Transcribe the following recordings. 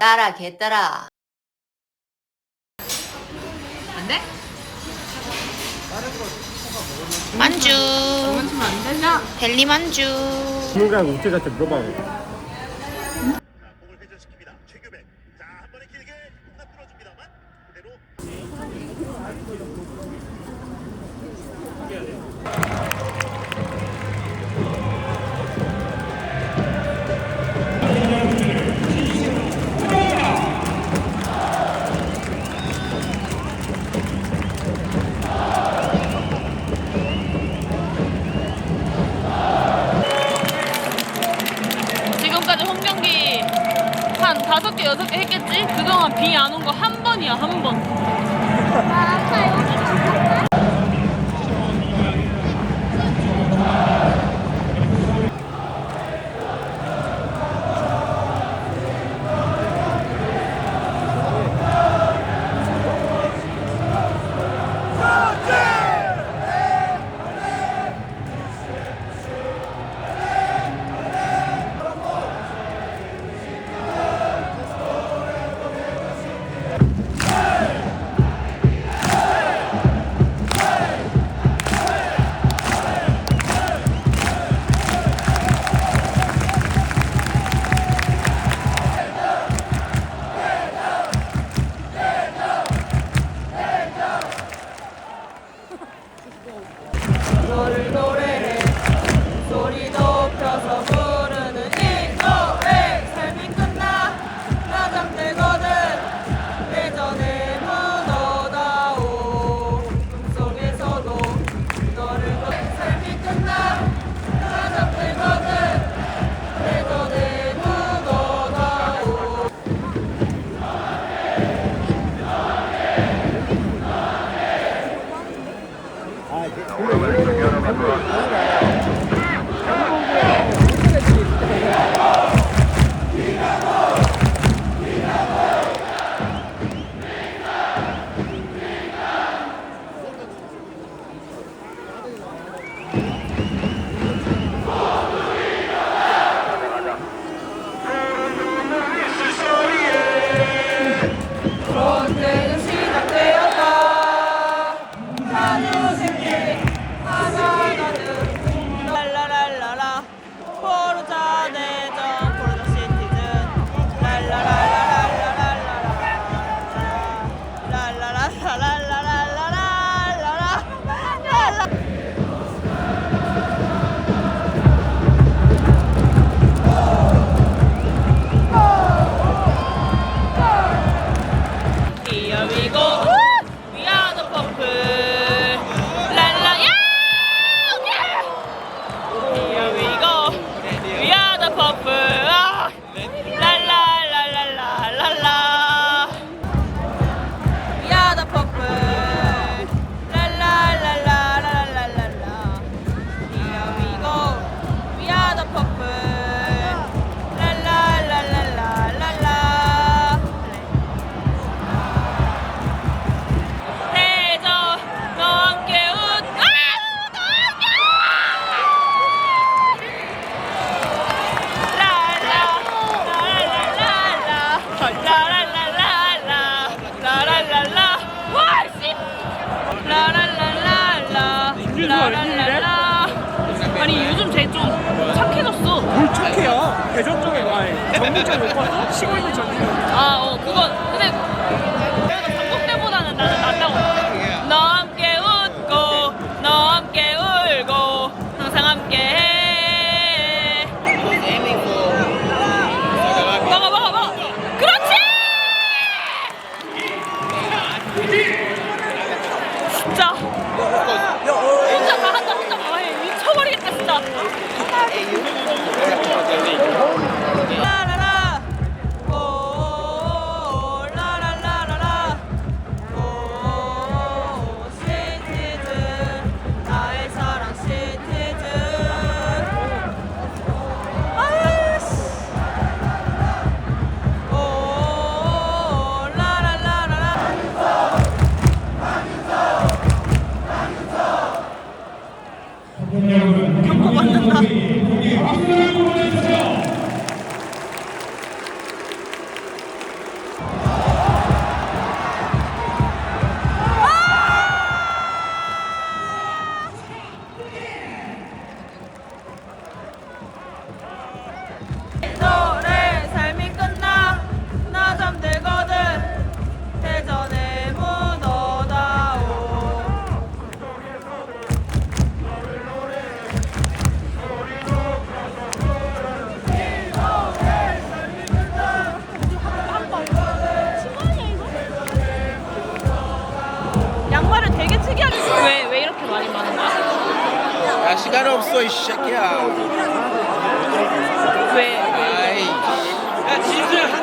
따라 개따라 안 돼? 만주 벨리 만주 주문가 우체자한테 물어봐 Thank you. 여섯 개 했겠지? 그동안 비 안 온 거 한 번이야, 한 번. 준수 웬일이래? 아니 요즘 쟤 좀 착해졌어. 뭘 착해요? 대전 쪽에 와. 전북 쪽에 못 봤어? 시골 있는 전북. 아어 그건 겪어왔는가 특이하게 왜, 왜 이렇게 많이 많은 거야? 야 시간 없어 이 새끼야 왜? 아이 야 진수야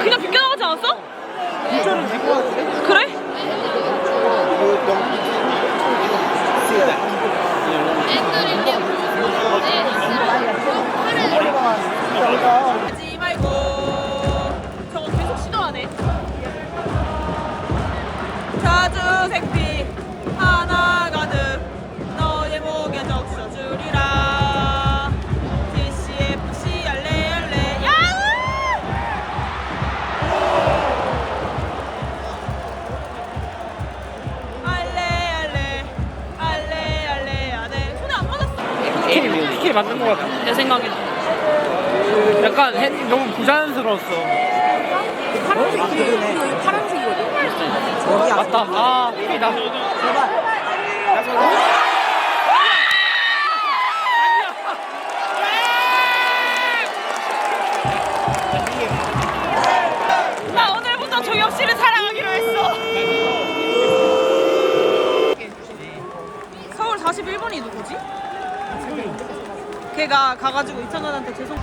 그냥 빗겨나가지 않았어? 진짜로 될것 같은데? 그래? 애들이 내 생각에 약간 해, 너무 부자연스러웠어. 파란색이네 파란색이거든. 어, 맞다. 아 큰일이다 제발 41번이 누구지? 걔가 가가지고 이찬원한테 죄송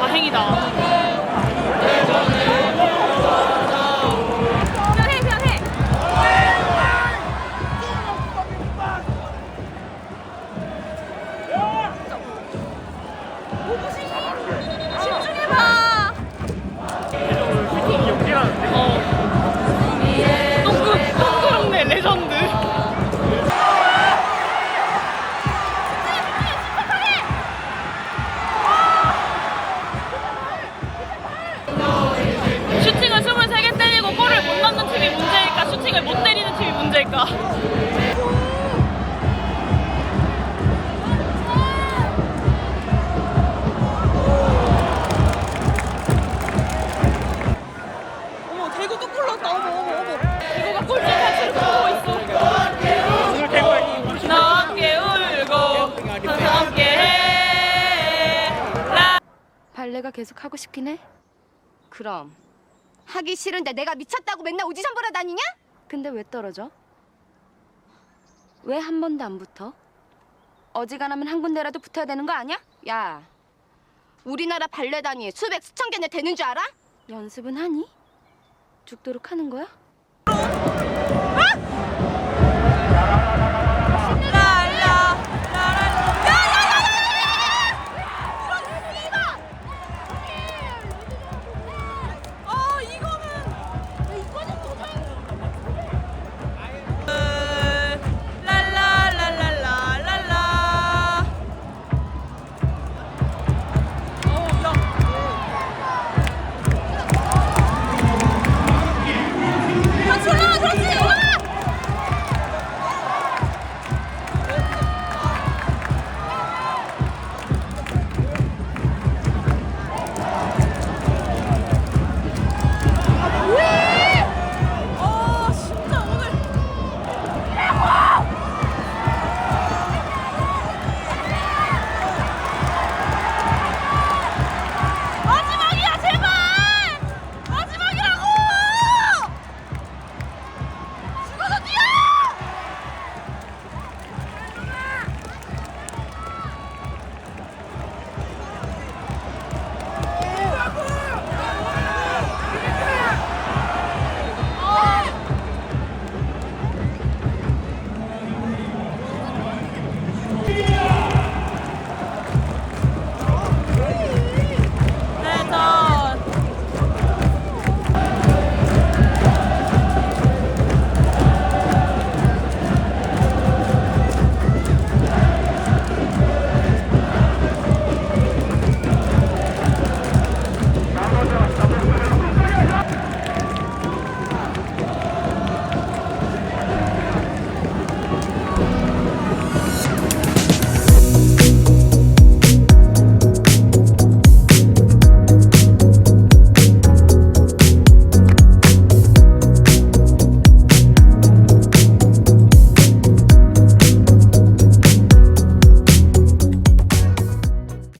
다행이다. 내가 계속 하고 싶긴 해. 그럼 하기 싫은데 내가 미쳤다고 맨날 오디션 보러 다니냐? 근데 왜 떨어져? 왜 한 번도 안 붙어? 어지간하면 한 군데라도 붙어야 되는 거 아니야? 야, 우리나라 발레단이 수백 수천 개나 되는 줄 알아? 연습은 하니? 죽도록 하는 거야?